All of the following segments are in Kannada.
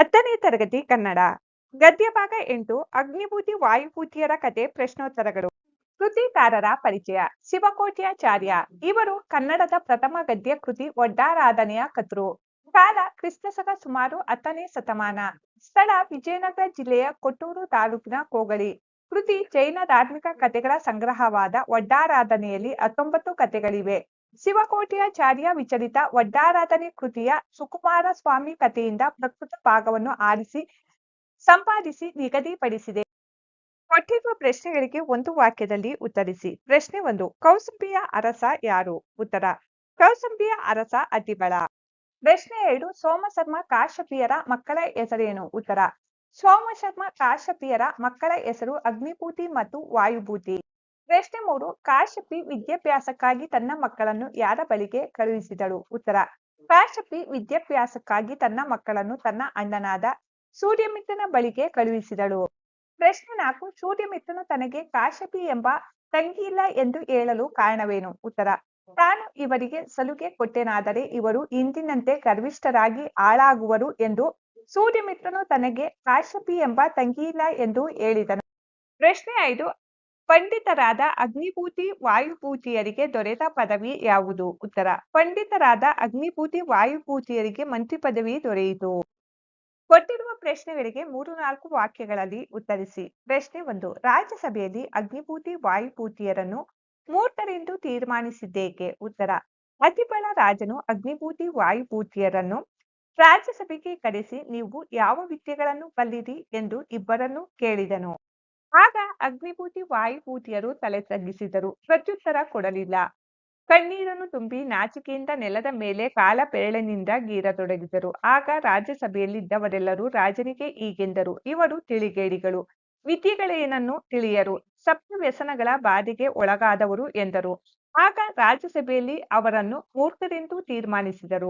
ಹತ್ತನೇ ತರಗತಿ ಕನ್ನಡ. ಗದ್ಯ ಭಾಗ ಎಂಟು, ಅಗ್ನಿಭೂತಿ ವಾಯುಭೂತಿಯರ ಕತೆ, ಪ್ರಶ್ನೋತ್ತರಗಳು. ಕೃತಿಕಾರರ ಪರಿಚಯ, ಶಿವಕೋಟ್ಯಾಚಾರ್ಯ. ಇವರು ಕನ್ನಡದ ಪ್ರಥಮ ಗದ್ಯ ಕೃತಿ ಒಡ್ಡಾರಾಧನೆಯ ಕತೃ ಕಾಲ ಕ್ರಿಸ್ತಶಕ ಸುಮಾರು ಹತ್ತನೇ ಶತಮಾನ. ಸ್ಥಳ ವಿಜಯನಗರ ಜಿಲ್ಲೆಯ ಕೊಟ್ಟೂರು ತಾಲೂಕಿನ ಕೋಗಳಿ. ಕೃತಿ ಜೈನ ಧಾರ್ಮಿಕ ಕಥೆಗಳ ಸಂಗ್ರಹವಾದ ಒಡ್ಡಾರಾಧನೆಯಲ್ಲಿ ಹತ್ತೊಂಬತ್ತು ಕಥೆಗಳಿವೆ ಶಿವಕೋಟ್ಯಾಚಾರ್ಯ ವಿಚಲಿತ ವಡ್ಡಾರಾಧನೆ ಕೃತಿಯ ಸುಕುಮಾರ ಸ್ವಾಮಿ ಕಥೆಯಿಂದ ಪ್ರಕೃತ ಭಾಗವನ್ನು ಆರಿಸಿ ಸಂಪಾದಿಸಿ ನಿಗದಿಪಡಿಸಿದೆ. ಕೊಟ್ಟಿರುವ ಪ್ರಶ್ನೆಗಳಿಗೆ ಒಂದು ವಾಕ್ಯದಲ್ಲಿ ಉತ್ತರಿಸಿ. ಪ್ರಶ್ನೆ ಒಂದು, ಕೌಸುಂಬಿಯ ಅರಸ ಯಾರು? ಉತ್ತರ, ಕೌಸುಂಬಿಯ ಅರಸ ಅತಿಬಳ. ಪ್ರಶ್ನೆ ಎರಡು, ಸೋಮಶರ್ಮ ಕಾಶ್ಯಪಿಯರ ಮಕ್ಕಳ ಹೆಸರೇನು? ಉತ್ತರ, ಸೋಮಶರ್ಮ ಕಾಶ್ಯಪಿಯರ ಮಕ್ಕಳ ಹೆಸರು ಅಗ್ನಿಭೂತಿ ಮತ್ತು ವಾಯುಭೂತಿ ಪ್ರಶ್ನೆ ಮೂರು ಕಾಶ್ಯಪಿ ವಿದ್ಯಾಭ್ಯಾಸಕ್ಕಾಗಿ ತನ್ನ ಮಕ್ಕಳನ್ನು ಯಾರ ಬಳಿಗೆ ಕಳುಹಿಸಿದಳು? ಉತ್ತರ ಕಾಶ್ಯಪಿ ವಿದ್ಯಾಭ್ಯಾಸಕ್ಕಾಗಿ ತನ್ನ ಮಕ್ಕಳನ್ನು ತನ್ನ ಅಣ್ಣನಾದ ಸೂರ್ಯಮಿತ್ರನ ಬಳಿಗೆ ಕಳುಹಿಸಿದಳು. ಪ್ರಶ್ನೆ ನಾಲ್ಕು, ಸೂರ್ಯಮಿತ್ರನು ತನಗೆ ಕಾಶ್ಯಪಿ ಎಂಬ ತಂಗಿಯಿಲ್ಲ ಎಂದು ಹೇಳಲು ಕಾರಣವೇನು? ಉತ್ತರ, ತಾನು ಇವರಿಗೆ ಸಲುಗೆ ಕೊಟ್ಟೆನಾದರೆ ಇವರು ಇಂದಿನಂತೆ ಗರ್ವಿಷ್ಠರಾಗಿ ಹಾಳಾಗುವರು ಎಂದು ಸೂರ್ಯಮಿತ್ರನು ತನಗೆ ಕಾಶ್ಯಪಿ ಎಂಬ ತಂಗಿಯಿಲ್ಲ ಎಂದು ಹೇಳಿದನು. ಪ್ರಶ್ನೆ ಐದು ಪಂಡಿತರಾದ ಅಗ್ನಿಭೂತಿ ವಾಯುಭೂತಿಯರಿಗೆ ದೊರೆತ ಪದವಿ ಯಾವುದು? ಉತ್ತರ, ಪಂಡಿತರಾದ ಅಗ್ನಿಭೂತಿ ವಾಯುಭೂತಿಯರಿಗೆ ಮಂತ್ರಿ ಪದವಿ ದೊರೆಯಿತು. ಕೊಟ್ಟಿರುವ ಪ್ರಶ್ನೆಗಳಿಗೆ ಮೂರು ನಾಲ್ಕು ವಾಕ್ಯಗಳಲ್ಲಿ ಉತ್ತರಿಸಿ. ಪ್ರಶ್ನೆ ಒಂದು, ರಾಜ್ಯಸಭೆಯಲ್ಲಿ ಅಗ್ನಿಭೂತಿ ವಾಯುಭೂತಿಯರನ್ನು ಮೂರ್ತರೆಂದು ತೀರ್ಮಾನಿಸಿದ್ದೇಕೆ? ಉತ್ತರ, ಅತಿಬಳ ರಾಜನು ಅಗ್ನಿಭೂತಿ ವಾಯುಭೂತಿಯರನ್ನು ರಾಜ್ಯಸಭೆಗೆ ಕರೆಸಿ ನೀವು ಯಾವ ವಿದ್ಯೆಗಳನ್ನು ಬಲ್ಲಿರಿ ಎಂದು ಇಬ್ಬರನ್ನು ಕೇಳಿದನು. ಆಗ ಅಗ್ನಿಭೂತಿ ವಾಯುಭೂತಿಯರು ತಲೆ ತಗ್ಗಿಸಿದರು ಪ್ರತ್ಯುತ್ತರ ಕೊಡಲಿಲ್ಲ. ಕಣ್ಣೀರನ್ನು ತುಂಬಿ ನಾಚಿಕೆಯಿಂದ ನೆಲದ ಮೇಲೆ ಕಾಲ ಬೆರಳಿನಿಂದ ಗೀರತೊಡಗಿದರು. ಆಗ ರಾಜ್ಯಸಭೆಯಲ್ಲಿದ್ದವರೆಲ್ಲರೂ ರಾಜನಿಗೆ ಈಗೆಂದರು ಇವರು ತಿಳಿಗೇಡಿಗಳು. ವಿಧಿಗಳೇನನ್ನು ತಿಳಿಯರು? ಸಪ್ತ ವ್ಯಸನಗಳ ಬಾಧೆಗೆ ಒಳಗಾದವರು ಎಂದರು. ಆಗ ರಾಜ್ಯಸಭೆಯಲ್ಲಿ ಅವರನ್ನು ಮೂರ್ಖರೆಂದು ತೀರ್ಮಾನಿಸಿದರು.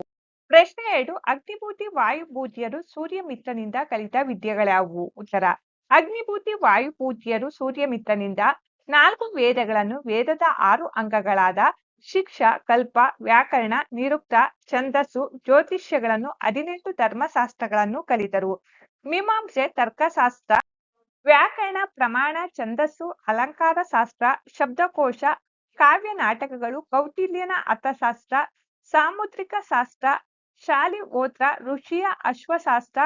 ಪ್ರಶ್ನೆ ಎರಡು, ಅಗ್ನಿಭೂತಿ, ವಾಯುಭೂತಿಯರು ಸೂರ್ಯಮಿತ್ರನಿಂದ ಕಲಿತ ವಿದ್ಯೆಗಳ್ಯಾವುವು ಉತ್ತರ ಅಗ್ನಿಭೂತಿ ವಾಯುಪೂಜ್ಯರು ಸೂರ್ಯಮಿತ್ರನಿಂದ ನಾಲ್ಕು ವೇದಗಳನ್ನು ವೇದದ ಆರು ಅಂಗಗಳಾದ ಶಿಕ್ಷ, ಕಲ್ಪ, ವ್ಯಾಕರಣ, ನಿರುಕ್ತ, ಛಂದಸ್ಸು, ಜ್ಯೋತಿಷ್ಯಗಳನ್ನು ಹದಿನೆಂಟು ಧರ್ಮಶಾಸ್ತ್ರಗಳನ್ನು ಕಲಿತರು. ಮೀಮಾಂಸೆ, ತರ್ಕಶಾಸ್ತ್ರ, ವ್ಯಾಕರಣ, ಪ್ರಮಾಣ, ಛಂದಸ್ಸು, ಅಲಂಕಾರ ಶಾಸ್ತ್ರ, ಶಬ್ದಕೋಶ, ಕಾವ್ಯ ನಾಟಕಗಳು, ಕೌಟಿಲ್ಯನ ಅರ್ಥಶಾಸ್ತ್ರ ಸಾಮುದ್ರಿಕ ಶಾಸ್ತ್ರ ಶಾಲಿಹೋತ್ರ ಋಷಿಯ ಅಶ್ವಶಾಸ್ತ್ರ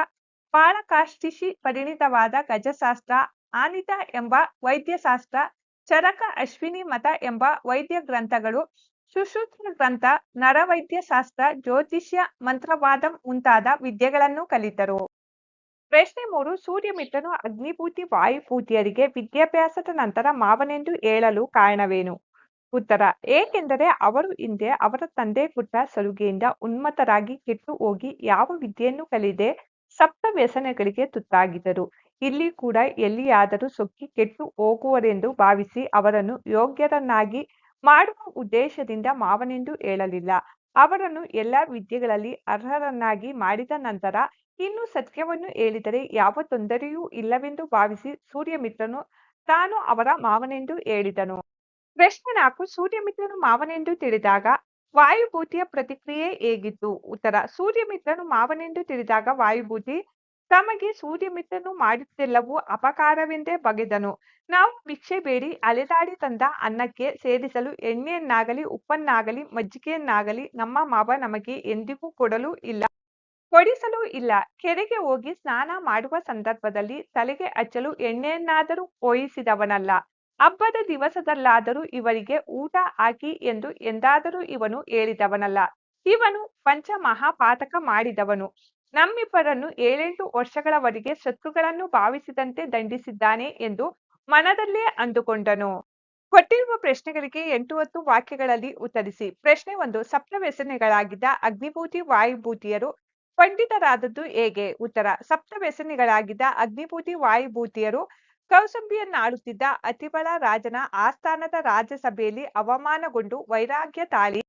ಪಾಳಕಾಷ್ಟಿಷಿ ಪರಿಣಿತವಾದ ಗಜಶಾಸ್ತ್ರ, ಆನಿತ ಎಂಬ ವೈದ್ಯಶಾಸ್ತ್ರ, ಚರಕ ಅಶ್ವಿನಿ ಮತ ಎಂಬ ವೈದ್ಯ ಗ್ರಂಥಗಳು, ಸುಶ್ರುತ ಗ್ರಂಥ, ನರವೈದ್ಯಶಾಸ್ತ್ರ, ಜ್ಯೋತಿಷ್ಯ ಮಂತ್ರವಾದ ಮುಂತಾದ ವಿದ್ಯೆಗಳನ್ನು ಕಲಿತರು. ಪ್ರಶ್ನೆ ಮೂರು, ಸೂರ್ಯಮಿತ್ರನು ಅಗ್ನಿಭೂತಿ ವಾಯುಭೂತಿಯರಿಗೆ ವಿದ್ಯಾಭ್ಯಾಸದ ನಂತರ ಮಾವನೆಂದು ಹೇಳಲು ಕಾರಣವೇನು? ಉತ್ತರ, ಏಕೆಂದರೆ ಅವರು ಹಿಂದೆ ಅವರ ತಂದೆ ಪುಟ್ಟ ಸಲುಗೆಯಿಂದ ಉನ್ಮತ್ತರಾಗಿ ಕೆಟ್ಟು ಹೋಗಿ ಯಾವ ವಿದ್ಯೆಯನ್ನು ಕಲಿದೆ? ಸಪ್ತ ವ್ಯಸನಗಳಿಗೆ ತುತ್ತಾಗಿದ್ದರು. ಇಲ್ಲಿ ಕೂಡ ಎಲ್ಲಿಯಾದರೂ ಸೊಕ್ಕಿ ಕೆಟ್ಟು ಹೋಗುವರೆಂದು ಭಾವಿಸಿ ಅವರನ್ನು ಯೋಗ್ಯರನ್ನಾಗಿ ಮಾಡುವ ಉದ್ದೇಶದಿಂದ ಮಾವನೆಂದು ಹೇಳಲಿಲ್ಲ. ಅವರನ್ನು ಎಲ್ಲ ವಿದ್ಯೆಗಳಲ್ಲಿ ಅರ್ಹರನ್ನಾಗಿ ಮಾಡಿದ ನಂತರ ಇನ್ನು ಸತ್ಯವನ್ನು ಹೇಳಿದರೆ ಯಾವ ತೊಂದರೆಯೂ ಇಲ್ಲವೆಂದು ಭಾವಿಸಿ ಸೂರ್ಯಮಿತ್ರನು ತಾನು ಅವರ ಮಾವನೆಂದು ಹೇಳಿದನು. ಪ್ರಶ್ನೆ ನಾಲ್ಕು ಸೂರ್ಯಮಿತ್ರನು ಮಾವನೆಂದು ತಿಳಿದಾಗ ವಾಯುಭೂತಿಯ ಪ್ರತಿಕ್ರಿಯೆ ಹೇಗಿತ್ತು? ಉತ್ತರ, ಸೂರ್ಯಮಿತ್ರನು ಮಾವನೆಂದು ತಿಳಿದಾಗ ವಾಯುಭೂತಿ, ತಮಗೆ ಸೂರ್ಯಮಿತ್ರನು ಮಾಡಿದ್ದೆಲ್ಲವೂ ಅಪಕಾರವೆಂದೇ ಬಗೆದನು. ನಾವು ಭಿಕ್ಷೆ ಬೇಡಿ, ಅಲೆದಾಡಿ ತಂದ ಅನ್ನಕ್ಕೆ ಸೇರಿಸಲು, ಎಣ್ಣೆಯನ್ನಾಗಲಿ, ಉಪ್ಪನ್ನಾಗಲಿ, ಮಜ್ಜಿಗೆಯನ್ನಾಗಲಿ ನಮ್ಮ ಮಾವ ನಮಗೆ ಎಂದಿಗೂ ಕೊಡಲು ಇಲ್ಲ. ಕೊಡಿಸಲು ಇಲ್ಲ. ಕೆರೆಗೆ ಹೋಗಿ ಸ್ನಾನ ಮಾಡುವ ಸಂದರ್ಭದಲ್ಲಿ ತಲೆಗೆ ಹಚ್ಚಲು ಎಣ್ಣೆಯನ್ನಾದರೂ ಪೋಯಿಸಿದವನಲ್ಲ ಹಬ್ಬದ ದಿವಸದಲ್ಲಾದರೂ ಇವರಿಗೆ ಊಟ ಹಾಕಿ ಎಂದು ಎಂದಾದರೂ ಇವನು ಹೇಳಿದವನಲ್ಲ. ಇವನು ಪಂಚ ಮಹಾಪಾತಕ ಮಾಡಿದವನು. ನಮ್ಮಿಬ್ಬರನ್ನು ಏಳೆಂಟು ವರ್ಷಗಳವರೆಗೆ ಶತ್ರುಗಳನ್ನು ಭಾವಿಸಿದಂತೆ ದಂಡಿಸಿದ್ದಾನೆ ಎಂದು ಮನದಲ್ಲೇ ಅಂದುಕೊಂಡನು. ಕೊಟ್ಟಿರುವ ಪ್ರಶ್ನೆಗಳಿಗೆ ಎಂಟು ಹತ್ತು ವಾಕ್ಯಗಳಲ್ಲಿ ಉತ್ತರಿಸಿ. ಪ್ರಶ್ನೆ ಒಂದು ಸಪ್ತ ವ್ಯಸನಿಗಳಾಗಿದ್ದ ಅಗ್ನಿಭೂತಿ ವಾಯುಭೂತಿಯರು ಪಂಡಿತರಾದದ್ದು ಹೇಗೆ? ಉತ್ತರ ಸಪ್ತ ವ್ಯಸನಿಗಳಾಗಿದ್ದ ಅಗ್ನಿಭೂತಿ ವಾಯುಭೂತಿಯರು ಕೌಸಂಬಿಯನ್ನಾಳುತ್ತಿದ್ದ ಅತಿಬಳ ರಾಜನ ಆಸ್ಥಾನದ ರಾಜ್ಯಸಭೆಯಲ್ಲಿ ಅವಮಾನಗೊಂಡು ವೈರಾಗ್ಯ ತಾಳಿ,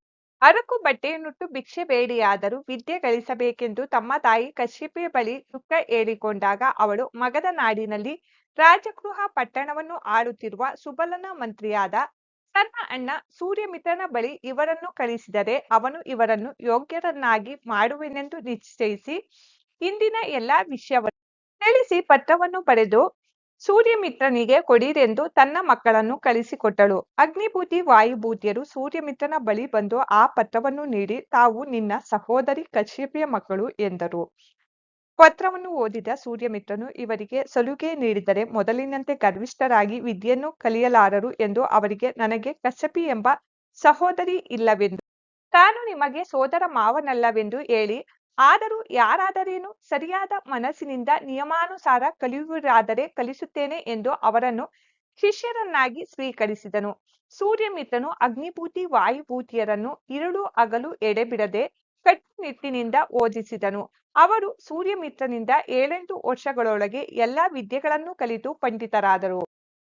ಅರಕು ಬಟ್ಟೆಯನ್ನುಟ್ಟು ಭಿಕ್ಷೆ ಬೇಡಿಯಾದರೂ ವಿದ್ಯೆ ಗಳಿಸಬೇಕೆಂದು ತಮ್ಮ ತಾಯಿ ಕಶ್ಯಪಿಯ ಬಳಿ ದುಃಖ ಹೇಳಿಕೊಂಡಾಗ ಅವಳು ಮಗದ ನಾಡಿನಲ್ಲಿ ರಾಜಗೃಹ ಪಟ್ಟಣವನ್ನು ಆಳುತ್ತಿರುವ ಸುಬಲನ ಮಂತ್ರಿಯಾದ ತನ್ನ ಅಣ್ಣ ಸೂರ್ಯಮಿತ್ರನ ಬಳಿ ಇವರನ್ನು ಕಳಿಸಿದರೆ ಅವನು ಇವರನ್ನು ಯೋಗ್ಯರನ್ನಾಗಿ ಮಾಡುವೆನೆಂದು ನಿಶ್ಚಯಿಸಿ, ಇಂದಿನ ಎಲ್ಲಾ ವಿಷಯವನ್ನು ತಿಳಿಸಿ ಪತ್ರವನ್ನು ಬರೆದು ಸೂರ್ಯಮಿತ್ರನಿಗೆ ಕೊಡಿರೆಂದು ತನ್ನ ಮಕ್ಕಳನ್ನು ಕಳಿಸಿಕೊಟ್ಟಳು. ಅಗ್ನಿಭೂತಿ ವಾಯುಭೂತಿಯರು ಸೂರ್ಯಮಿತ್ರನ ಬಳಿ ಬಂದು ಆ ಪತ್ರವನ್ನು ನೀಡಿ, ತಾವು ನಿನ್ನ ಸಹೋದರಿ ಕಶ್ಯಪಿಯ ಮಕ್ಕಳು ಎಂದರು. ಪತ್ರವನ್ನು ಓದಿದ ಸೂರ್ಯಮಿತ್ರನು, ಇವರಿಗೆ ಸಲುಗೆ ನೀಡಿದರೆ ಮೊದಲಿನಂತೆ ಗರ್ವಿಷ್ಠರಾಗಿ ವಿದ್ಯೆಯನ್ನು ಕಲಿಯಲಾರರು ಎಂದು ಅವರಿಗೆ ನನಗೆ ಕಶ್ಯಪಿ ಎಂಬ ಸಹೋದರಿ ಇಲ್ಲವೆಂದು. ತಾನು ನಿಮಗೆ ಸೋದರ ಮಾವನಲ್ಲವೆಂದು ಹೇಳಿ ಆದರೂ ಯಾರಾದರೇನು ಸರಿಯಾದ ಮನಸ್ಸಿನಿಂದ ನಿಯಮಾನುಸಾರ ಕಲಿಯುವರಾದರೆ ಕಲಿಸುತ್ತೇನೆ ಎಂದು ಅವರನ್ನು ಶಿಷ್ಯರನ್ನಾಗಿ ಸ್ವೀಕರಿಸಿದನು. ಸೂರ್ಯಮಿತ್ರನು ಅಗ್ನಿಭೂತಿ ವಾಯುಭೂತಿಯರನ್ನು ಇರುಳು ಅಗಲು ಎಡೆಬಿಡದೆ ಕಟ್ಟುನಿಟ್ಟಿನಿಂದ ಓದಿಸಿದನು. ಅವರು ಸೂರ್ಯಮಿತ್ರನಿಂದ ಏಳೆಂಟು ವರ್ಷಗಳೊಳಗೆ ಎಲ್ಲಾ ವಿದ್ಯೆಗಳನ್ನು ಕಲಿತು ಪಂಡಿತರಾದರು.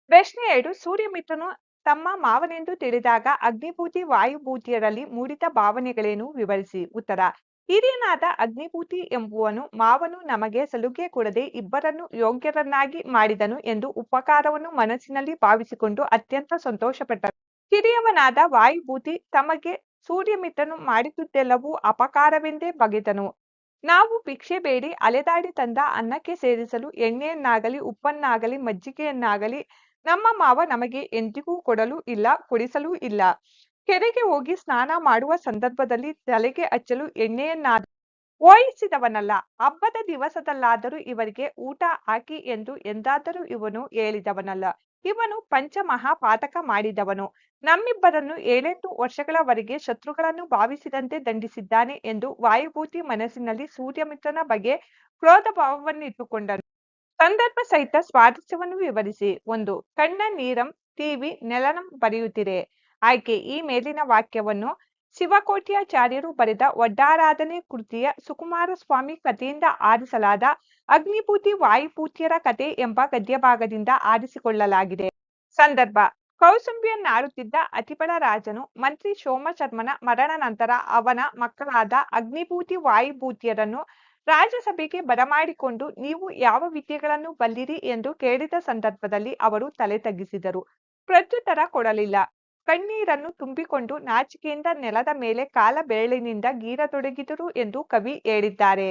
ಪ್ರಶ್ನೆ ಎರಡು, ಸೂರ್ಯಮಿತ್ರನು ತಮ್ಮ ಮಾವನೆಂದು ತಿಳಿದಾಗ ಅಗ್ನಿಭೂತಿ ವಾಯುಭೂತಿಯರಲ್ಲಿ ಮೂಡಿದ ಭಾವನೆಗಳೇನು? ವಿವರಿಸಿ. ಉತ್ತರ ಹಿರಿಯನಾದ ಅಗ್ನಿಭೂತಿ ಎಂಬುವನು ಮಾವನು ನಮಗೆ ಸಲುಗೆ ಕೊಡದೆ ಇಬ್ಬರನ್ನು ಯೋಗ್ಯರನ್ನಾಗಿ ಮಾಡಿದನು ಎಂದು ಉಪಕಾರವನ್ನು ಮನಸ್ಸಿನಲ್ಲಿ ಭಾವಿಸಿಕೊಂಡು ಅತ್ಯಂತ ಸಂತೋಷಪಟ್ಟನು. ಹಿರಿಯವನಾದ ವಾಯುಭೂತಿ ತಮಗೆ ಸೂರ್ಯಮಿತ್ರನು ಮಾಡಿದುದೆಲ್ಲವೂ ಅಪಕಾರವೆಂದೇ ಬಗೆದನು. ನಾವು ಭಿಕ್ಷೆ ಬೇಡಿ, ಅಲೆದಾಡಿ ತಂದ ಅನ್ನಕ್ಕೆ ಸೇರಿಸಲು, ಎಣ್ಣೆಯನ್ನಾಗಲಿ, ಉಪ್ಪನ್ನಾಗಲಿ, ಮಜ್ಜಿಗೆಯನ್ನಾಗಲಿ ನಮ್ಮ ಮಾವ ನಮಗೆ ಎಂದಿಗೂ ಕೊಡಲು ಇಲ್ಲ, ಕೊಡಿಸಲೂ ಇಲ್ಲ. ಕೆರೆಗೆ ಹೋಗಿ ಸ್ನಾನ ಮಾಡುವ ಸಂದರ್ಭದಲ್ಲಿ ತಲೆಗೆ ಹಚ್ಚಲು ಎಣ್ಣೆಯನ್ನಾದ, ಓಯಿಸಿದವನಲ್ಲ. ಹಬ್ಬದ ದಿವಸದಲ್ಲಾದರೂ ಇವರಿಗೆ ಊಟ ಹಾಕಿ ಎಂದು ಎಂದಾದರೂ ಇವನು ಹೇಳಿದವನಲ್ಲ. ಇವನು ಪಂಚಮಹಾಪಾತಕ ಮಾಡಿದವನು. ನಮ್ಮಿಬ್ಬರನ್ನು ಏಳೆಂಟು ವರ್ಷಗಳವರೆಗೆ ಶತ್ರುಗಳನ್ನು ಭಾವಿಸಿದಂತೆ ದಂಡಿಸಿದ್ದಾನೆ ಎಂದು ವಾಯುಭೂತಿ ಮನಸ್ಸಿನಲ್ಲಿ ಸೂರ್ಯಮಿತ್ರನ ಬಗ್ಗೆ ಕ್ರೋಧ ಭಾವವನ್ನಿಟ್ಟುಕೊಂಡನು ಸಂದರ್ಭ ಸಹಿತ ಸ್ವಾರಸ್ಯವನ್ನು ವಿವರಿಸಿ. ಒಂದು, ಕಣ್ಣ, ನೀರಂ ಟಿವಿ ನೆಲನಂ ಬರೆಯುತ್ತಿದೆ ಆಯ್ಕೆ. ಈ ಮೇಲಿನ ವಾಕ್ಯವನ್ನು ಶಿವಕೋಟ್ಯಾಚಾರ್ಯರು ಬರೆದ ಒಡ್ಡಾರಾಧನೆ ಕೃತಿಯ ಸುಕುಮಾರ ಸ್ವಾಮಿ ಕಥೆಯಿಂದ ಆರಿಸಲಾದ ಅಗ್ನಿಭೂತಿ ವಾಯುಭೂತಿಯರ ಕಥೆ ಎಂಬ ಗದ್ಯಭಾಗದಿಂದ ಆರಿಸಿಕೊಳ್ಳಲಾಗಿದೆ. ಸಂದರ್ಭ. ಕೌಸುಂಬಿಯನ್ನಾಡುತ್ತಿದ್ದ ಅತಿಬಳ ರಾಜನು ಮಂತ್ರಿ ಸೋಮಶರ್ಮನ ಮರಣ ನಂತರ ಅವನ ಮಕ್ಕಳಾದ ಅಗ್ನಿಭೂತಿ ವಾಯುಭೂತಿಯರನ್ನು ರಾಜ್ಯಸಭೆಗೆ ಬರಮಾಡಿಕೊಂಡು ನೀವು ಯಾವ ವಿದ್ಯೆಗಳನ್ನು ಬಲ್ಲಿರಿ ಎಂದು ಕೇಳಿದ ಸಂದರ್ಭದಲ್ಲಿ ಅವರು ತಲೆ ತಗ್ಗಿಸಿದರು ಪ್ರತ್ಯುತ್ತರ ಕೊಡಲಿಲ್ಲ. ಕಣ್ಣೀರನ್ನು ತುಂಬಿಕೊಂಡು ನಾಚಿಕೆಯಿಂದ ನೆಲದ ಮೇಲೆ ಕಾಲ ಬೆರಳಿನಿಂದ ಗೀರತೊಡಗಿದರು ಎಂದು ಕವಿ ಹೇಳಿದ್ದಾರೆ.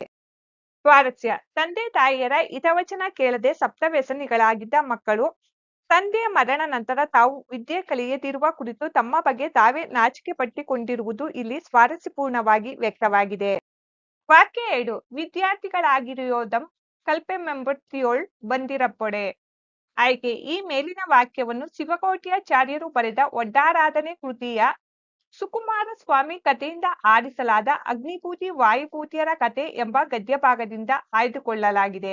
ಸ್ವಾರಸ್ಯ. ತಂದೆ ತಾಯಿಯರ ಹಿತವಚನ ಕೇಳದೆ ಸಪ್ತವ್ಯಸನಿಗಳಾಗಿದ್ದ ಮಕ್ಕಳು ತಂದೆಯ ಮರಣ ನಂತರ ತಾವು ವಿದ್ಯೆ ಕಲಿಯದಿರುವ ಕುರಿತು ತಮ್ಮ ಬಗ್ಗೆ ತಾವೇ ನಾಚಿಕೆ ಪಟ್ಟಿಕೊಂಡಿರುವುದು ಇಲ್ಲಿ ಸ್ವಾರಸ್ಯಪೂರ್ಣವಾಗಿ ವ್ಯಕ್ತವಾಗಿದೆ. ವಾಕ್ಯ ವಿದ್ಯಾರ್ಥಿಗಳಾಗಿರೋದಂ ಕಲ್ಪೆಮೆಂಬತ್ತಿಯೋಳ್ ಬಂದಿರಪ್ಪೊಡೆ. ಆಯ್ಕೆ. ಈ ಮೇಲಿನ ವಾಕ್ಯವನ್ನು ಶಿವಕೋಟ್ಯಾಚಾರ್ಯರು ಬರೆದ ಒಡ್ಡಾರಾಧನೆ ಕೃತಿಯ ಸುಕುಮಾರ ಸ್ವಾಮಿ ಕಥೆಯಿಂದ ಆರಿಸಲಾದ ಅಗ್ನಿಭೂತಿ ವಾಯುಭೂತಿಯರ ಕಥೆ ಎಂಬ ಗದ್ಯಭಾಗದಿಂದ ಆಯ್ದುಕೊಳ್ಳಲಾಗಿದೆ.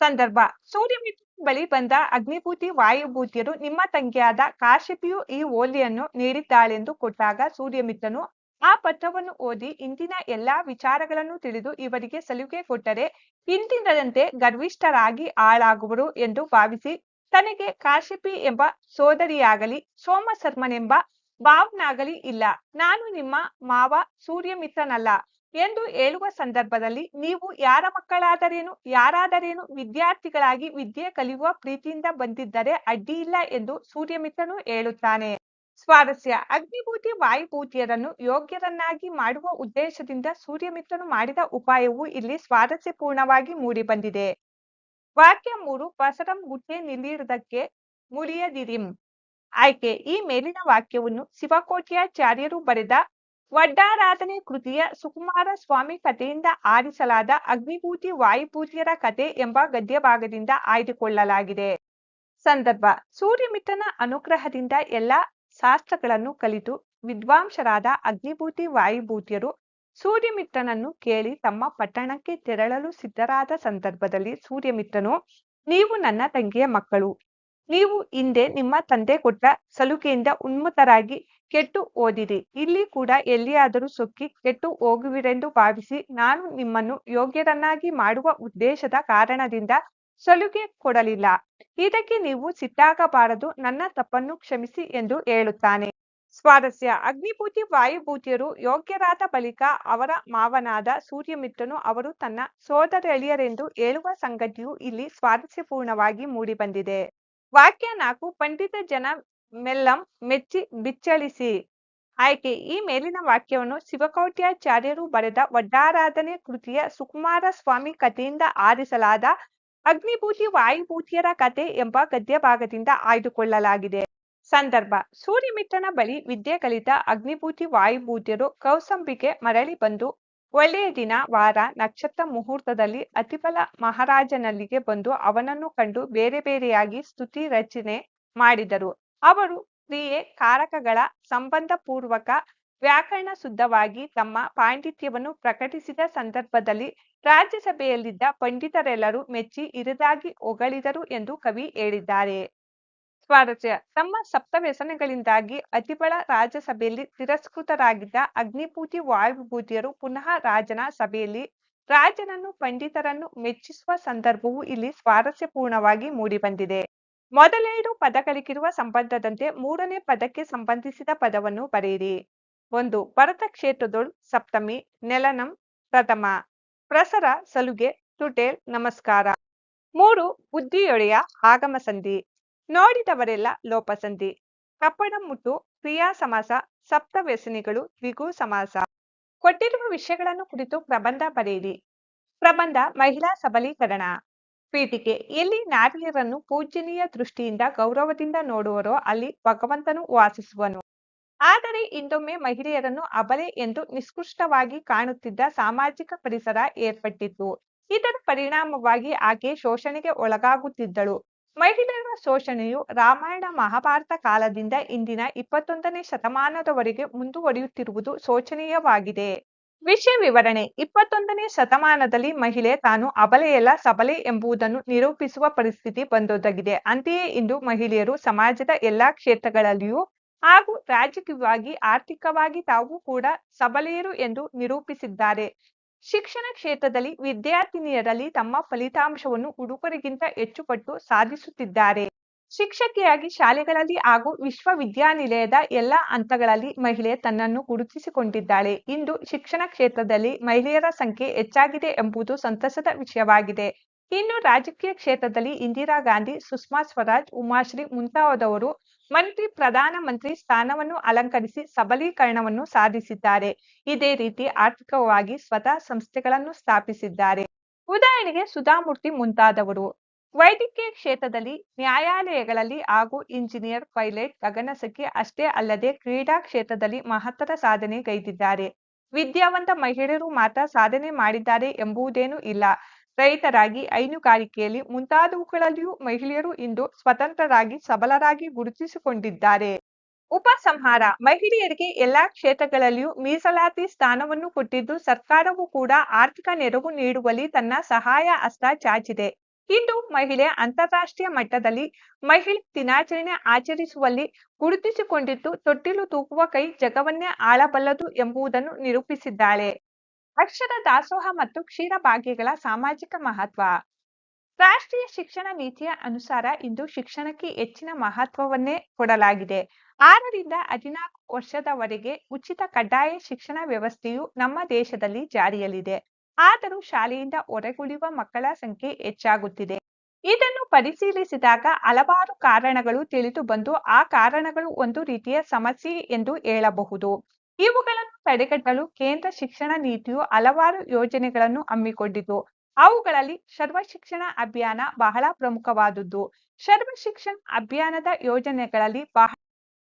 ಸಂದರ್ಭ. ಸೂರ್ಯಮಿತ್ರ ಬಳಿ ಬಂದ ಅಗ್ನಿಭೂತಿ ವಾಯುಭೂತಿಯರು ನಿಮ್ಮ ತಂಗಿಯಾದ ಕಾಶ್ಯಪಿಯು ಈ ಓಲಿಯನ್ನು ನೀಡಿದ್ದಾಳೆಂದು ಕೊಟ್ಟಾಗ ಸೂರ್ಯಮಿತ್ರನು ಆ ಪತ್ರವನ್ನು ಓದಿ ಇಂದಿನ ಎಲ್ಲಾ ವಿಚಾರಗಳನ್ನು ತಿಳಿದು ಇವರಿಗೆ ಸಲುಗೆ ಕೊಟ್ಟರೆ ಇಂದಿನದಂತೆ ಗರ್ವಿಷ್ಠರಾಗಿ ಆಳಾಗುವರು ಎಂದು ಭಾವಿಸಿ ತನಗೆ ಕಾಶಿಪಿ ಎಂಬ ಸೋದರಿಯಾಗಲಿ, ಸೋಮಶರ್ಮನೆಂಬ ಭಾವನಾಗಲಿ ಇಲ್ಲ. ನಾನು ನಿಮ್ಮ ಮಾವ ಸೂರ್ಯಮಿತ್ರನಲ್ಲ ಎಂದು ಹೇಳುವ ಸಂದರ್ಭದಲ್ಲಿ ನೀವು ಯಾರ ಮಕ್ಕಳಾದರೇನು, ಯಾರಾದರೇನು ವಿದ್ಯಾರ್ಥಿಗಳಾಗಿ ವಿದ್ಯೆ ಕಲಿಯುವ ಪ್ರೀತಿಯಿಂದ ಬಂದಿದ್ದರೆ ಅಡ್ಡಿಯಿಲ್ಲ ಎಂದು ಸೂರ್ಯಮಿತ್ರನು ಹೇಳುತ್ತಾನೆ. ಸ್ವಾರಸ್ಯ. ಅಗ್ನಿಭೂತಿ ವಾಯುಭೂತಿಯರನ್ನು ಯೋಗ್ಯರನ್ನಾಗಿ ಮಾಡುವ ಉದ್ದೇಶದಿಂದ ಸೂರ್ಯಮಿತ್ರನು ಮಾಡಿದ ಉಪಾಯವು ಇಲ್ಲಿ ಸ್ವಾರಸ್ಯಪೂರ್ಣವಾಗಿ ಮೂಡಿಬಂದಿದೆ. ವಾಕ್ಯ ಮೂರು ಪಸರಂ ಗುಟ್ಟೆ ನಿಲ್ಲಿರದಕ್ಕೆ ಮುರಿಯದಿರಿಂ. ಆಯ್ಕೆ, ಈ ಮೇಲಿನ ವಾಕ್ಯವನ್ನು ಶಿವಕೋಟ್ಯಾಚಾರ್ಯರು ಬರೆದ ವಡ್ಡಾರಾಧನೆ ಕೃತಿಯ ಸುಕುಮಾರ ಸ್ವಾಮಿ ಕಥೆಯಿಂದ ಆರಿಸಲಾದ ಅಗ್ನಿಭೂತಿ ವಾಯುಭೂತಿಯರ ಕಥೆ ಎಂಬ ಗದ್ಯಭಾಗದಿಂದ ಆಯ್ದುಕೊಳ್ಳಲಾಗಿದೆ. ಸಂದರ್ಭ ಸೂರ್ಯಮಿತ್ರನ ಅನುಗ್ರಹದಿಂದ ಎಲ್ಲ ಶಾಸ್ತ್ರಗಳನ್ನು ಕಲಿತು ವಿದ್ವಾಂಸರಾದ ಅಗ್ನಿಭೂತಿ ವಾಯುಭೂತಿಯರು ಸೂರ್ಯಮಿತ್ರನನ್ನು ಕೇಳಿ ತಮ್ಮ ಪಟ್ಟಣಕ್ಕೆ ತೆರಳಲು ಸಿದ್ಧರಾದ ಸಂದರ್ಭದಲ್ಲಿ ಸೂರ್ಯಮಿತ್ರನು, ನೀವು ನನ್ನ ತಂಗಿಯ ಮಕ್ಕಳು. ನೀವು ಹಿಂದೆ ನಿಮ್ಮ ತಂದೆ ಕೊಟ್ಟ ಸಲುಕೆಯಿಂದ ಉನ್ಮುತರಾಗಿ ಕೆಟ್ಟು ಓದಿರಿ ಇಲ್ಲಿ ಕೂಡ ಎಲ್ಲಿಯಾದರೂ ಸೊಕ್ಕಿ ಕೆಟ್ಟು ಹೋಗುವಿರೆಂದು ಭಾವಿಸಿ ನಾನು ನಿಮ್ಮನ್ನು ಯೋಗ್ಯರನ್ನಾಗಿ ಮಾಡುವ ಉದ್ದೇಶದ ಕಾರಣದಿಂದ ಸಲುಗೆ ಕೊಡಲಿಲ್ಲ. ಇದಕ್ಕೆ ನೀವು ಸಿಟ್ಟಾಗಬಾರದು. ನನ್ನ ತಪ್ಪನ್ನು ಕ್ಷಮಿಸಿ ಎಂದು ಹೇಳುತ್ತಾನೆ. ಸ್ವಾರಸ್ಯ. ಅಗ್ನಿಭೂತಿ ವಾಯುಭೂತಿಯರು ಯೋಗ್ಯರಾದ ಬಳಿಕ ಅವರ ಮಾವನಾದ ಸೂರ್ಯಮಿತ್ರನು ಅವರು ತನ್ನ ಸೋದರೆಳೆಯರೆಂದು ಹೇಳುವ ಸಂಗತಿಯು ಇಲ್ಲಿ ಸ್ವಾರಸ್ಯಪೂರ್ಣವಾಗಿ ಮೂಡಿಬಂದಿದೆ. ವಾಕ್ಯ ನಾಲ್ಕು, ಪಂಡಿತ ಜನ ಮೆಲ್ಲಂ ಮೆಚ್ಚಿ ಬಿಚ್ಚಳಿಸಿ. ಆಯ್ಕೆ, ಈ ಮೇಲಿನ ವಾಕ್ಯವನ್ನು ಶಿವಕೌಟ್ಯಾಚಾರ್ಯರು ಬರೆದ ವಡ್ಡಾರಾಧನೆ ಕೃತಿಯ ಸುಕುಮಾರ ಸ್ವಾಮಿ ಕಥೆಯಿಂದ ಆರಿಸಲಾದ ಅಗ್ನಿಭೂತಿ ವಾಯುಭೂತಿಯರ ಕಥೆ ಎಂಬ ಗದ್ಯ ಭಾಗದಿಂದ ಆಯ್ದುಕೊಳ್ಳಲಾಗಿದೆ. ಸಂದರ್ಭ. ಸೂರ್ಯಮಿತ್ರನ ಬಳಿ ವಿದ್ಯೆ ಕಲಿತ ಅಗ್ನಿಭೂತಿ ವಾಯುಭೂತಿಯರು ಕೌಸಂಬಿಗೆ ಮರಳಿ ಬಂದು ಒಳ್ಳೆಯ ದಿನ, ವಾರ, ನಕ್ಷತ್ರ ಮುಹೂರ್ತದಲ್ಲಿ ಅತಿಫಲ ಮಹಾರಾಜನಲ್ಲಿಗೆ ಬಂದು ಅವನನ್ನು ಕಂಡು ಬೇರೆ ಬೇರೆಯಾಗಿ ಸ್ತುತಿ ರಚನೆ ಮಾಡಿದರು. ಅವರು ಕ್ರಿಯೆ, ಕಾರಕಗಳ ಸಂಬಂಧ ಪೂರ್ವಕ ವ್ಯಾಕರಣ ಶುದ್ಧವಾಗಿ ತಮ್ಮ ಪಾಂಡಿತ್ಯವನ್ನು ಪ್ರಕಟಿಸಿದ ಸಂದರ್ಭದಲ್ಲಿ ರಾಜ್ಯಸಭೆಯಲ್ಲಿದ್ದ ಪಂಡಿತರೆಲ್ಲರೂ ಮೆಚ್ಚಿ ಇರಿದಾಗಿ ಹೊಗಳಿದರು ಎಂದು ಕವಿ ಹೇಳಿದ್ದಾರೆ. ಸ್ವಾರಸ್ಯ ತಮ್ಮ ಸಪ್ತವ್ಯಸನಗಳಿಂದಾಗಿ ಅತಿಬಳ ರಾಜಸಭೆಯಲ್ಲಿ ತಿರಸ್ಕೃತರಾಗಿದ್ದ ಅಗ್ನಿಪೂತಿ ವಾಯುಭೂತಿಯರು ಪುನಃ ರಾಜನ ಸಭೆಯಲ್ಲಿ. ರಾಜನನ್ನು ಪಂಡಿತರನ್ನು ಮೆಚ್ಚಿಸುವ ಸಂದರ್ಭವು ಇಲ್ಲಿ ಸ್ವಾರಸ್ಯಪೂರ್ಣವಾಗಿ ಮೂಡಿಬಂದಿದೆ. ಮೊದಲೆರಡು ಪದಗಳಿಗಿರುವ ಸಂಬಂಧದಂತೆ ಮೂರನೇ ಪದಕ್ಕೆ ಸಂಬಂಧಿಸಿದ ಪದವನ್ನು ಬರೆಯಿರಿ. ಒಂದು, ಭರತ ಕ್ಷೇತ್ರದೊಳು, ಸಪ್ತಮಿ, ನೆಲನಂ, ಪ್ರಥಮ. ಪ್ರಸರ, ಸಲುಗೆ, ತುಟೇಲ್, ನಮಸ್ಕಾರ. ಮೂರು, ಬುದ್ಧಿಯೊಡೆಯ ಆಗಮ ಸಂಧಿ ನೋಡಿದವರೆಲ್ಲ ಲೋಪಸಂಧಿ. ಕಪ್ಪಡ ಮುಟ್ಟು, ಕ್ರಿಯಾ ಸಮಾಸ, ಸಪ್ತ ವ್ಯಸನಿಗಳು, ದ್ವಿಗು ಸಮಾಸ. ಕೊಟ್ಟಿರುವ ವಿಷಯಗಳನ್ನು ಕುರಿತು ಪ್ರಬಂಧ ಬರೆಯಿರಿ. ಪ್ರಬಂಧ, ಮಹಿಳಾ ಸಬಲೀಕರಣ. ಪೀಠಿಕೆ ಎಲ್ಲಿ ನಾರಿಯರನ್ನು ಪೂಜ್ಯನೀಯ ದೃಷ್ಟಿಯಿಂದ, ಗೌರವದಿಂದ ನೋಡುವರೋ, ಅಲ್ಲಿ ಭಗವಂತನು ವಾಸಿಸುವನು. ಆದರೆ ಇಂದೊಮ್ಮೆ ಮಹಿಳೆಯರನ್ನು ಅಬಲೆ ಎಂದು ನಿಷ್ಕೃಷ್ಟವಾಗಿ ಕಾಣುತ್ತಿದ್ದ ಸಾಮಾಜಿಕ ಪರಿಸರ ಏರ್ಪಟ್ಟಿತ್ತು. ಇದರ ಪರಿಣಾಮವಾಗಿ ಆಕೆ ಶೋಷಣೆಗೆ ಒಳಗಾಗುತ್ತಿದ್ದಳು. ಮಹಿಳೆಯರ ಶೋಷಣೆಯು ರಾಮಾಯಣ ಮಹಾಭಾರತ ಕಾಲದಿಂದ ಇಂದಿನ ಇಪ್ಪತ್ತೊಂದನೇ ಶತಮಾನದವರೆಗೆ ಮುಂದುವರಿಯುತ್ತಿರುವುದು ಶೋಚನೀಯವಾಗಿದೆ. ವಿಷಯ ವಿವರಣೆ, ಇಪ್ಪತ್ತೊಂದನೇ ಶತಮಾನದಲ್ಲಿ ಮಹಿಳೆ ತಾನು ಅಬಲೆಯಲ್ಲ ಸಬಲೆ ಎಂಬುದನ್ನು ನಿರೂಪಿಸುವ ಪರಿಸ್ಥಿತಿ ಬಂದೊದಗಿದೆ. ಅಂತೆಯೇ ಇಂದು ಮಹಿಳೆಯರು ಸಮಾಜದ ಎಲ್ಲಾ ಕ್ಷೇತ್ರಗಳಲ್ಲಿಯೂ ಹಾಗೂ ರಾಜಕೀಯವಾಗಿ, ಆರ್ಥಿಕವಾಗಿ ತಾವು ಕೂಡ ಸಬಲೆಯರು ಎಂದು ನಿರೂಪಿಸಿದ್ದಾರೆ. ಶಿಕ್ಷಣ ಕ್ಷೇತ್ರದಲ್ಲಿ ವಿದ್ಯಾರ್ಥಿನಿಯರಲ್ಲಿ ತಮ್ಮ ಫಲಿತಾಂಶವನ್ನು ಹುಡುಗರಿಗಿಂತ ಹೆಚ್ಚು ಪಟ್ಟು ಸಾಧಿಸುತ್ತಿದ್ದಾರೆ. ಶಿಕ್ಷಕಿಯಾಗಿ ಶಾಲೆಗಳಲ್ಲಿ ಹಾಗೂ ವಿಶ್ವವಿದ್ಯಾನಿಲಯದ ಎಲ್ಲ ಹಂತಗಳಲ್ಲಿ ಮಹಿಳೆ ತನ್ನನ್ನು ಗುರುತಿಸಿಕೊಂಡಿದ್ದಾಳೆ. ಇಂದು ಶಿಕ್ಷಣ ಕ್ಷೇತ್ರದಲ್ಲಿ ಮಹಿಳೆಯರ ಸಂಖ್ಯೆ ಹೆಚ್ಚಾಗಿದೆ ಎಂಬುದು ಸಂತಸದ ವಿಷಯವಾಗಿದೆ. ಇನ್ನು ರಾಜಕೀಯ ಕ್ಷೇತ್ರದಲ್ಲಿ ಇಂದಿರಾ ಗಾಂಧಿ, ಸುಷ್ಮಾ ಸ್ವರಾಜ್, ಉಮಾಶ್ರೀ ಮುಂತಾದವರು ಮಂತ್ರಿ, ಪ್ರಧಾನ ಮಂತ್ರಿ ಸ್ಥಾನವನ್ನು ಅಲಂಕರಿಸಿ ಸಬಲೀಕರಣವನ್ನು ಸಾಧಿಸಿದ್ದಾರೆ. ಇದೇ ರೀತಿ ಆರ್ಥಿಕವಾಗಿ ಸ್ವತಃ ಸಂಸ್ಥೆಗಳನ್ನು ಸ್ಥಾಪಿಸಿದ್ದಾರೆ. ಉದಾಹರಣೆಗೆ ಸುಧಾಮೂರ್ತಿ ಮುಂತಾದವರು. ವೈದ್ಯಕೀಯ ಕ್ಷೇತ್ರದಲ್ಲಿ ನ್ಯಾಯಾಲಯಗಳಲ್ಲಿ ಹಾಗೂ ಇಂಜಿನಿಯರ್, ಪೈಲಟ್, ಗಗನಸಖಿ ಅಷ್ಟೇ ಅಲ್ಲದೆ ಕ್ರೀಡಾ ಕ್ಷೇತ್ರದಲ್ಲಿ ಮಹತ್ತರ ಸಾಧನೆಗೈದಿದ್ದಾರೆ ವಿದ್ಯಾವಂತ ಮಹಿಳೆಯರು ಮಾತ್ರ ಸಾಧನೆ ಮಾಡಿದ್ದಾರೆ ಎಂಬುದೇನೂ ಇಲ್ಲ. ರೈತರಾಗಿ ಹೈನುಗಾರಿಕೆಯಲ್ಲಿ ಮುಂತಾದವುಗಳಲ್ಲಿಯೂ ಮಹಿಳೆಯರು ಇಂದು ಸ್ವತಂತ್ರರಾಗಿ ಸಬಲರಾಗಿ ಗುರುತಿಸಿಕೊಂಡಿದ್ದಾರೆ. ಉಪಸಂಹಾರ ಮಹಿಳೆಯರಿಗೆ ಎಲ್ಲಾ ಕ್ಷೇತ್ರಗಳಲ್ಲಿಯೂ ಮೀಸಲಾತಿ ಸ್ಥಾನವನ್ನು ಕೊಟ್ಟಿದ್ದು ಸರ್ಕಾರವು ಕೂಡ ಆರ್ಥಿಕ ನೆರವು ನೀಡುವಲ್ಲಿ ತನ್ನ ಸಹಾಯ ಹಸ್ತ ಚಾಚಿದೆ. ಇಂದು ಮಹಿಳೆ ಅಂತಾರಾಷ್ಟ್ರೀಯ ಮಟ್ಟದಲ್ಲಿ ಮಹಿಳೆ ದಿನಾಚರಣೆ ಆಚರಿಸುವಲ್ಲಿ ಗುರುತಿಸಿಕೊಂಡಿದ್ದು ತೊಟ್ಟಿಲು ತೂಕುವ ಕೈ ಜಗವನ್ನೇ ಆಳಬಲ್ಲದು ಎಂಬುದನ್ನು ನಿರೂಪಿಸಿದ್ದಾಳೆ. ಅಕ್ಷರ ದಾಸೋಹ ಮತ್ತು ಕ್ಷೀರ ಭಾಗ್ಯಗಳ ಸಾಮಾಜಿಕ ಮಹತ್ವ. ರಾಷ್ಟ್ರೀಯ ಶಿಕ್ಷಣ ನೀತಿಯ ಅನುಸಾರ ಇಂದು ಶಿಕ್ಷಣಕ್ಕೆ ಹೆಚ್ಚಿನ ಮಹತ್ವವನ್ನೇ ಕೊಡಲಾಗಿದೆ. ಆರರಿಂದ ಹದಿನಾಲ್ಕು ವರ್ಷದವರೆಗೆ ಉಚಿತ ಕಡ್ಡಾಯ ಶಿಕ್ಷಣ ವ್ಯವಸ್ಥೆಯು ನಮ್ಮ ದೇಶದಲ್ಲಿ ಜಾರಿಯಲ್ಲಿದೆ. ಆದರೂ ಶಾಲೆಯಿಂದ ಹೊರಗುಳಿಯುವ ಮಕ್ಕಳ ಸಂಖ್ಯೆ ಹೆಚ್ಚಾಗುತ್ತಿದೆ. ಇದನ್ನು ಪರಿಶೀಲಿಸಿದಾಗ ಹಲವಾರು ಕಾರಣಗಳು ತಿಳಿದು ಬಂದು ಆ ಕಾರಣಗಳು ಒಂದು ರೀತಿಯ ಸಮಸ್ಯೆ ಎಂದು ಹೇಳಬಹುದು. ಇವುಗಳನ್ನು ತಡೆಗಟ್ಟಲು ಕೇಂದ್ರ ಶಿಕ್ಷಣ ನೀತಿಯು ಹಲವಾರು ಯೋಜನೆಗಳನ್ನು ಹಮ್ಮಿಕೊಂಡಿತು ಅವುಗಳಲ್ಲಿ ಸರ್ವ ಶಿಕ್ಷಣ ಅಭಿಯಾನ ಬಹಳ ಪ್ರಮುಖವಾದುದು ಸರ್ವ ಶಿಕ್ಷಣ ಅಭಿಯಾನದ ಯೋಜನೆಗಳಲ್ಲಿ ಬಹಳ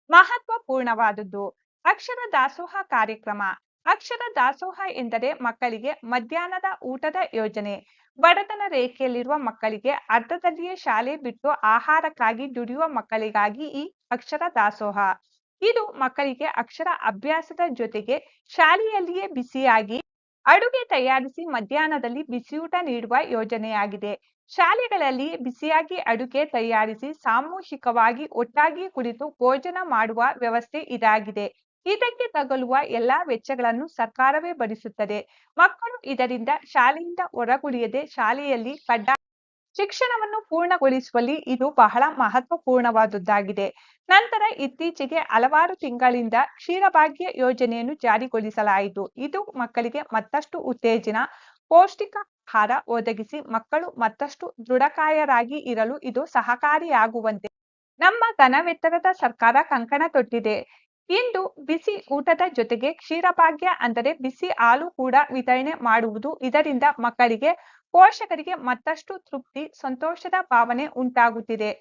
ಮಹತ್ವಪೂರ್ಣವಾದುದು ಅಕ್ಷರ ದಾಸೋಹ ಕಾರ್ಯಕ್ರಮ. ಅಕ್ಷರ ದಾಸೋಹ ಎಂದರೆ ಮಕ್ಕಳಿಗೆ ಮಧ್ಯಾಹ್ನದ ಊಟದ ಯೋಜನೆ. ಬಡತನ ರೇಖೆಯಲ್ಲಿರುವ ಮಕ್ಕಳಿಗೆ ಅರ್ಧದಲ್ಲಿಯೇ ಶಾಲೆ ಬಿಟ್ಟು ಆಹಾರಕ್ಕಾಗಿ ದುಡಿಯುವ ಮಕ್ಕಳಿಗಾಗಿ ಈ ಅಕ್ಷರ ದಾಸೋಹ. ಇದು ಮಕ್ಕಳಿಗೆ ಅಕ್ಷರ ಅಭ್ಯಾಸದ ಜೊತೆಗೆ ಶಾಲೆಯಲ್ಲಿಯೇ ಬಿಸಿಯಾಗಿ ಅಡುಗೆ ತಯಾರಿಸಿ ಮಧ್ಯಾಹ್ನದಲ್ಲಿ ಬಿಸಿಯೂಟ ನೀಡುವ ಯೋಜನೆಯಾಗಿದೆ. ಶಾಲೆಗಳಲ್ಲಿ ಬಿಸಿಯಾಗಿ ಅಡುಗೆ ತಯಾರಿಸಿ ಸಾಮೂಹಿಕವಾಗಿ ಒಟ್ಟಾಗಿ ಕುಳಿತು ಭೋಜನ ಮಾಡುವ ವ್ಯವಸ್ಥೆ ಇದಾಗಿದೆ. ಇದಕ್ಕೆ ತಗಲುವ ಎಲ್ಲಾ ವೆಚ್ಚಗಳನ್ನು ಸರ್ಕಾರವೇ ಭರಿಸುತ್ತದೆ. ಮಕ್ಕಳು ಇದರಿಂದ ಶಾಲೆಯಿಂದ ಹೊರಗುಳಿಯದೆ ಶಾಲೆಯಲ್ಲಿ ಕಡ್ಡಾಯ ಶಿಕ್ಷಣವನ್ನು ಪೂರ್ಣಗೊಳಿಸುವಲ್ಲಿ ಇದು ಬಹಳ ಮಹತ್ವಪೂರ್ಣವಾದದ್ದಾಗಿದೆ. ನಂತರ ಇತ್ತೀಚೆಗೆ ಹಲವಾರು ತಿಂಗಳಿಂದ ಕ್ಷೀರಭಾಗ್ಯ ಯೋಜನೆಯನ್ನು ಜಾರಿಗೊಳಿಸಲಾಯಿತು. ಇದು ಮಕ್ಕಳಿಗೆ ಮತ್ತಷ್ಟು ಉತ್ತೇಜನ ಪೌಷ್ಟಿಕ ಆಹಾರ ಒದಗಿಸಿ ಮಕ್ಕಳು ಮತ್ತಷ್ಟು ದೃಢಕಾಯರಾಗಿ ಇರಲು ಇದು ಸಹಕಾರಿಯಾಗುವಂತೆ. ನಮ್ಮ ಘನವೆತ್ತರದ ಸರ್ಕಾರ ಕಂಕಣ ತೊಟ್ಟಿದೆ. ಇಂದು ಬಿಸಿ ಊಟದ ಜೊತೆಗೆ ಕ್ಷೀರಭಾಗ್ಯ ಅಂದರೆ ಬಿಸಿ ಹಾಲು ಕೂಡ ವಿತರಣೆ ಮಾಡುವುದು ಇದರಿಂದ ಮಕ್ಕಳಿಗೆ ಪೋಷಕರಿಗೆ ಮತ್ತಷ್ಟು ತೃಪ್ತಿ, ಸಂತೋಷದ ಭಾವನೆ ಉಂಟಾಗುತ್ತಿದೆ.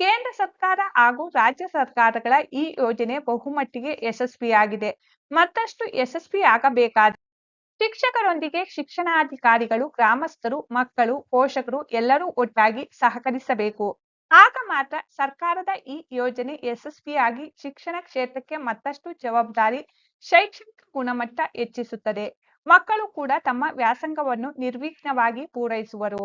ಕೇಂದ್ರ ಸರ್ಕಾರ ಹಾಗೂ ರಾಜ್ಯ ಸರ್ಕಾರಗಳ ಈ ಯೋಜನೆ ಬಹುಮಟ್ಟಿಗೆ ಯಶಸ್ವಿಯಾಗಿದೆ. ಮತ್ತಷ್ಟು ಯಶಸ್ವಿಯಾಗಬೇಕಾದ ಶಿಕ್ಷಕರೊಂದಿಗೆ ಶಿಕ್ಷಣಾಧಿಕಾರಿಗಳು, ಗ್ರಾಮಸ್ಥರು, ಮಕ್ಕಳು, ಪೋಷಕರು ಎಲ್ಲರೂ ಒಟ್ಟಾಗಿ ಸಹಕರಿಸಬೇಕು. ಆಗ ಮಾತ್ರ ಸರ್ಕಾರದ ಈ ಯೋಜನೆ ಯಶಸ್ವಿಯಾಗಿ ಶಿಕ್ಷಣ ಕ್ಷೇತ್ರಕ್ಕೆ ಮತ್ತಷ್ಟು ಜವಾಬ್ದಾರಿ, ಶೈಕ್ಷಣಿಕ ಗುಣಮಟ್ಟ ಹೆಚ್ಚಿಸುತ್ತದೆ. ಮಕ್ಕಳು ಕೂಡ ತಮ್ಮ ವ್ಯಾಸಂಗವನ್ನು ನಿರ್ವಿಘ್ನವಾಗಿ ಪೂರೈಸುವರು.